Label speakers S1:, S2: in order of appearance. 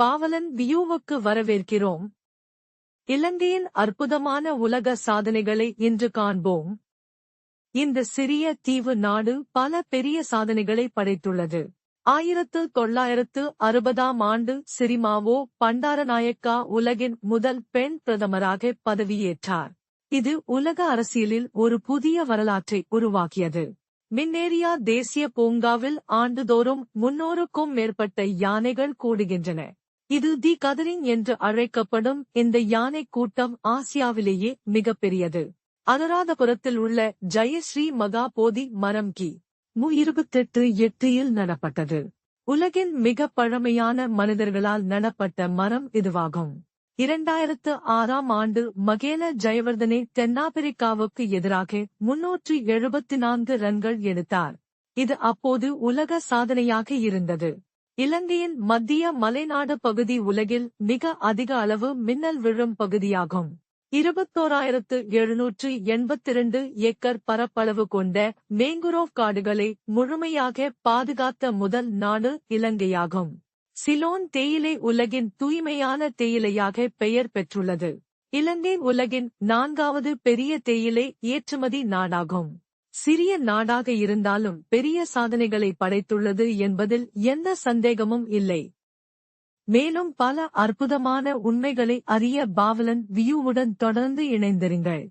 S1: பாவலன் வியூவுக்கு வரவேற்கிறோம். இலங்கையின் அற்புதமான உலக சாதனைகளை இன்று காண்போம். இந்த சிறிய தீவு நாடு பல பெரிய சாதனைகளை படைத்துள்ளது. ஆயிரத்து தொள்ளாயிரத்து அறுபதாம் ஆண்டு சிரிமாவோ பண்டாரநாயக்கா உலகின் முதல் பெண் பிரதமராக பதவியேற்றார். இது உலக அரசியலில் ஒரு புதிய வரலாற்றை உருவாக்கியது. மின்னேரியா தேசிய பூங்காவில் ஆண்டுதோறும் முன்னூறுக்கும் மேற்பட்ட யானைகள் கூடுகின்றன. இது தி கதரிங் என்று அழைக்கப்படும் இந்த யானை கூட்டம் ஆசியாவிலேயே மிகப்பெரியது. அனுராதபுரத்தில் உள்ள ஜெயஸ்ரீ மகாபோதி மரம் கி. மு இருபத்தெட்டு எட்டியில் நடப்பட்டது. உலகின் மிக பழமையான மனிதர்களால் நடப்பட்ட மரம் இதுவாகும். இரண்டாயிரத்து ஆறாம் ஆண்டு மகேல ஜெயவர்தனே தென்னாப்பிரிக்காவுக்கு எதிராக முன்னூற்று எழுபத்தி நான்கு ரன்கள் எடுத்தார். இது அப்போது உலக சாதனையாக இருந்தது. இலங்கையின் மத்திய மலைநாடு பகுதி உலகில் மிக அதிக அளவு மின்னல் விழும் பகுதியாகும். இருபத்தோராயிரத்து எழுநூற்று எண்பத்திரண்டு ஏக்கர் பரப்பளவு கொண்ட மேங்குரோவ் காடுகளை முழுமையாக பாதுகாத்த முதல் நாடு இலங்கையாகும். சிலோன் தேயிலை உலகின் தூய்மையான தேயிலையாக பெயர் பெற்றுள்ளது. இலங்கை உலகின் நான்காவது பெரிய தேயிலை ஏற்றுமதி நாடாகும். சிறிய நாடாக இருந்தாலும் பெரிய சாதனைகளை படைத்துள்ளது என்பதில் எந்த சந்தேகமும் இல்லை. மேலும் பல அற்புதமான உண்மைகளை அறிய பாவலன் வியூவுடன் தொடர்ந்து இணைந்திருங்கள்.